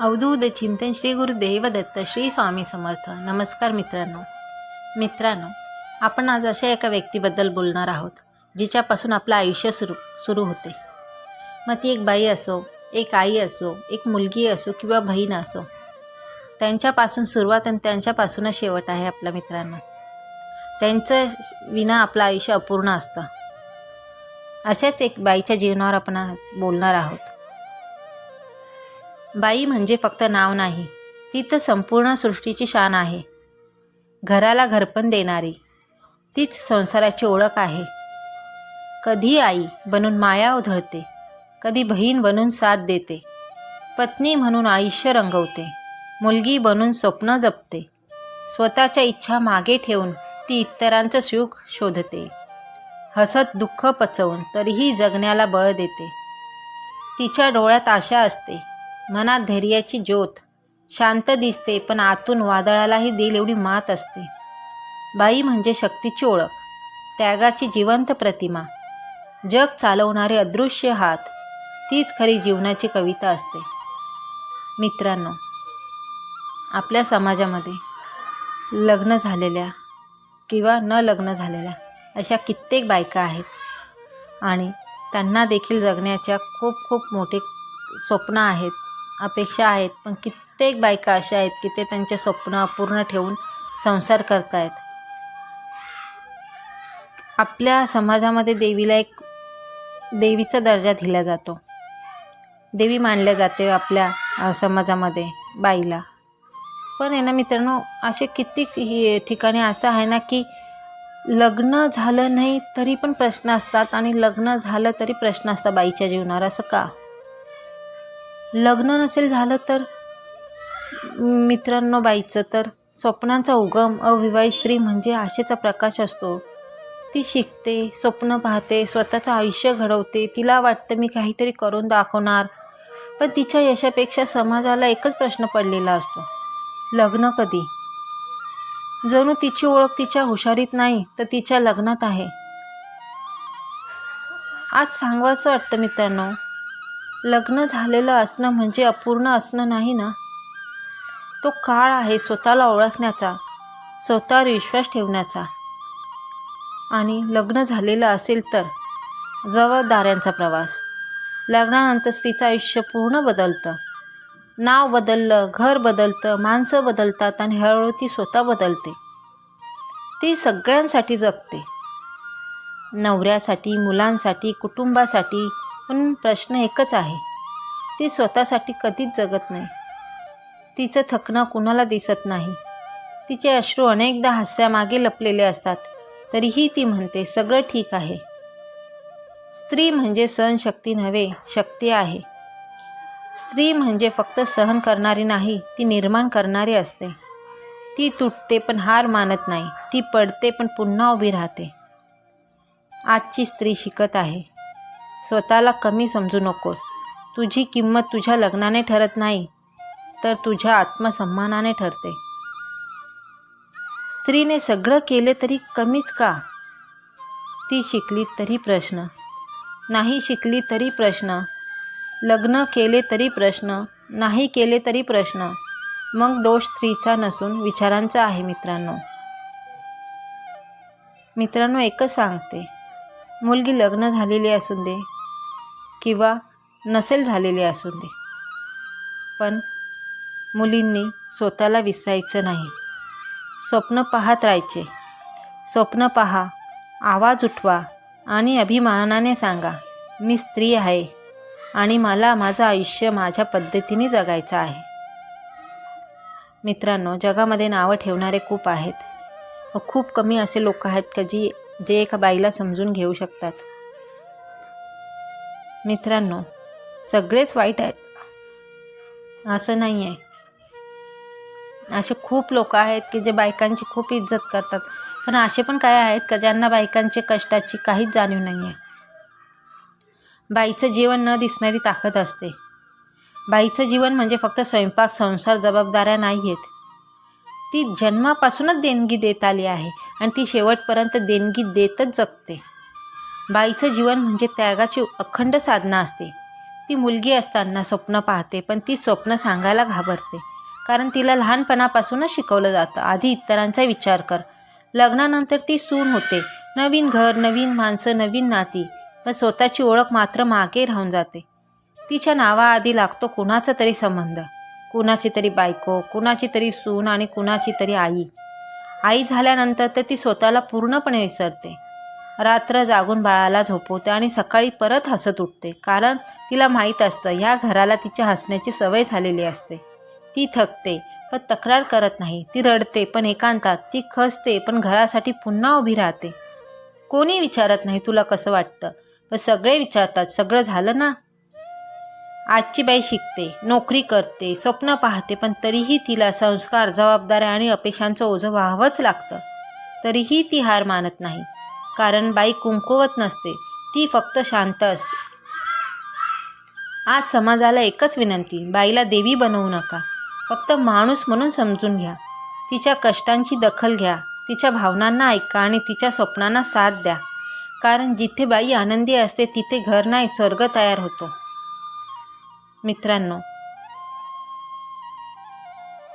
अवधूत चिंतन श्री गुरुदेव दत्त श्री स्वामी समर्थ. नमस्कार मित्रांनो. मित्रांनो आपण आज अशा एका व्यक्तीबद्दल बोलणार आहोत जिच्यापासून आपलं आयुष्य सुरू सुरू होते. मग ती एक बाई असो एक आई असो एक मुलगी असो किंवा बहीण असो त्यांच्यापासून सुरुवात आणि त्यांच्यापासूनच शेवट आहे आपल्या मित्रांनो. त्यांचं विना आपलं आयुष्य अपूर्ण असतं. अशाच एक बाईच्या जीवनावर आपण आज बोलणार आहोत. बाई म्हणजे फक्त नाव नाही ती तर संपूर्ण सृष्टीची शान आहे. घराला घरपण देणारी तीच संसाराची ओळख आहे. कधी आई बनून माया उधळते कधी बहीण बनून साथ देते पत्नी म्हणून आयुष्य रंगवते मुलगी बनून स्वप्न जपते स्वतःच्या इच्छा मागे ठेवून ती इतरांचं सुख शोधते हसत दुःख पचवून तरीही जगण्याला बळ देते. तिच्या डोळ्यात आशा असते मनात धैर्याची ज्योत. शांत दिसते पण आतून वादळालाही देईल एवढी मात असते. बाई म्हणजे शक्तीची ओळख त्यागाची जिवंत प्रतिमा. जग चालवणारे अदृश्य हात तीच खरी जीवनाची कविता असते. मित्रांनो आपल्या समाजामध्ये लग्न झालेल्या किंवा न लग्न झालेल्या अशा कित्येक बायका आहेत. आणि त्यांना देखील जगण्याच्या खूप खूप मोठे स्वप्न आहेत. अपेक्षा आहेत पण कित्येक बायका अशा आहेत की ते त्यांचे स्वप्न अपूर्ण ठेवून संसार करतायत. आपल्या समाजामध्ये देवीला एक देवीचा दर्जा दिला जातो. देवी मानल्या जाते आपल्या समाजामध्ये बाईला. पण आहे ना मित्रांनो असे किती हे ठिकाणी असं आहे ना की लग्न झालं नाही तरी पण प्रश्न असतात आणि लग्न झालं तरी प्रश्न असतात बाईच्या जीवनावर असं का? लग्न नसेल झालं तर? मित्रांनो बाईचं तर स्वप्नांचा उगम अविवाहित स्त्री म्हणजे आशेचा प्रकाश असतो. ती शिकते स्वप्न पाहते स्वतःचं आयुष्य घडवते. तिला वाटतं मी काहीतरी करून दाखवणार. पण तिच्या यशापेक्षा समाजाला एकच प्रश्न पडलेला असतो. लग्न कधी? जणू तिची ओळख तिच्या हुशारीत नाही तर तिच्या लग्नात आहे. आज सांगवायचं वाटतं मित्रांनो? लग्न झालेलं असणं म्हणजे अपूर्ण असणं नाही ना? तो काळ आहे स्वतःला ओळखण्याचा स्वतःवर विश्वास ठेवण्याचा. आणि लग्न झालेलं असेल तर जबाबदाऱ्यांचा प्रवास. लग्नानंतर स्त्रीचं आयुष्य पूर्ण बदलतं. नाव बदललं घर बदलतं माणसं बदलतात आणि हळूहळू ती स्वतः बदलते. ती सगळ्यांसाठी जगते. नवऱ्यासाठी मुलांसाठी कुटुंबासाठी पण प्रश्न एकच आहे. ती स्वतःसाठी कधीच जगत नाही. तिचं थकणं कुणाला दिसत नाही. तिचे अश्रू अनेकदा हास्यामागे लपलेले असतात. तरीही ती म्हणते सगळं ठीक आहे. स्त्री म्हणजे सहनशक्ती नव्हे शक्ती आहे. स्त्री म्हणजे फक्त सहन करणारी नाही ती निर्माण करणारी असते. ती तुटते पण हार मानत नाही ती पडते पण पुन्हा उभी राहते. आजची स्त्री शिकत आहे. स्वतःला कमी समजू नकोस. तुझी किंमत तुझ्या लग्नाने ठरत नाही तर तुझ्या आत्मसन्मानाने ठरते. स्त्रीने सगळं केले तरी कमीच का? ती शिकली तरी प्रश्न. नाही शिकली तरी प्रश्न. लग्न केले तरी प्रश्न. नाही केले तरी प्रश्न. मग दोष स्त्रीचा नसून विचारांचा आहे मित्रांनो. मित्रांनो एकच सांगते. मुलगी लग्न झालेली असून दे. किंवा नसेल झालेली असू दे. पण मुलींनी स्वतःला विसरायचं नाही. स्वप्न पाहत राहायचे. स्वप्न पहा आवाज उठवा आणि अभिमानाने सांगा मी स्त्री आहे आणि मला माझं आयुष्य माझ्या पद्धतीने जगायचं आहे. मित्रांनो जगामध्ये नावं ठेवणारे खूप आहेत. खूप कमी असे लोक आहेत का जी जे एका बाईला समजून घेऊ शकतात? मित्रांनो सगळेच वाईट आहेत. असं नाही आहे असे खूप लोक आहेत की जे बायकांची खूप इज्जत करतात. पण असे पण काय आहेत का ज्यांना बायकांचे कष्टाची काहीच जाणीव नाही आहे बाईचं जीवन न दिसणारी ताकद असते. बाईचं जीवन म्हणजे फक्त स्वयंपाक संसार जबाबदाऱ्या नाही आहेत ती जन्मापासूनच देणगी देत आली आहे आणि ती शेवटपर्यंत देणगी देतच जगते. बाईचं जीवन म्हणजे त्यागाची अखंड साधना असते. ती मुलगी असताना स्वप्न पाहते पण ती स्वप्न सांगायला घाबरते. कारण तिला लहानपणापासूनच शिकवलं जातं. आधी इतरांचा विचार कर. लग्नानंतर ती सून होते. नवीन घर नवीन माणसं नवीन नाती. पण स्वतःची ओळख मात्र मागे राहून जाते. तिच्या नावाआधी लागतो कुणाचा तरी संबंध. कुणाची तरी बायको कुणाची तरी सून आणि कुणाची तरी आई. आई झाल्यानंतर तर ती स्वतःला पूर्णपणे विसरते. रात्र जागून बाळाला झोपवते आणि सकाळी परत हसत उठते. कारण तिला माहीत असतं ह्या घराला तिच्या हसण्याची सवय झालेली असते. ती थकते पण तक्रार करत नाही. ती रडते पण एकांतात. ती खसते पण घरासाठी पुन्हा उभी राहते. कोणी विचारत नाही तुला कसं वाटतं? पण सगळे विचारतात सगळं झालं ना? आजची बाई शिकते नोकरी करते स्वप्न पाहते पण तरीही तिला संस्कार जबाबदाऱ्या आणि अपेक्षांचं ओझं व्हावंच लागतं. तरीही ती हार मानत नाही. कारण बाई कुंकुवत नसते ती फक्त शांत असते. आज समाजाला एकच विनंती बाईला देवी बनवू नका. फक्त माणूस म्हणून समजून घ्या. तिच्या कष्टांची दखल घ्या तिच्या भावनांना ऐका आणि तिच्या स्वप्नांना साथ द्या. कारण जिथे बाई आनंदी असते तिथे घर नाही स्वर्ग तयार होतो. मित्रांनो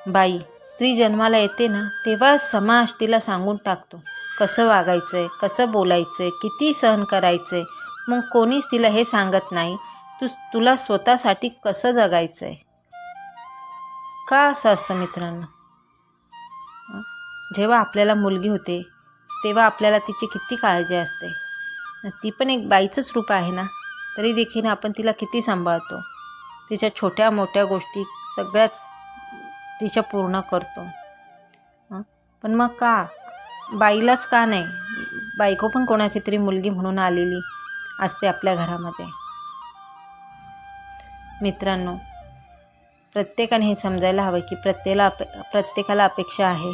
बाई स्त्री जन्माला येते ना तेव्हा समाज तिला सांगून टाकतो. कसं वागायचं आहे कसं बोलायचं आहे किती सहन करायचं आहे मग कोणीच तिला हे सांगत नाही तू तुला स्वतःसाठी कसं जगायचं आहे का असं असतं मित्रांनो? जेव्हा आपल्याला मुलगी होते तेव्हा आपल्याला तिची किती काळजी असते. ती पण एक बाईचंच रूप आहे ना तरी देखील आपण तिला किती सांभाळतो. तिच्या छोट्या मोठ्या गोष्टी सगळ्यात तिच्या पूर्ण करतो. पण मग का? बाईलाच का नाही? बायको पण कोणाची तरी मुलगी म्हणून आलेली असते आपल्या घरामध्ये. मित्रांनो प्रत्येकाने हे समजायला हवं की प्रत्येला अपे प्रत्येकाला अपेक्षा आहे.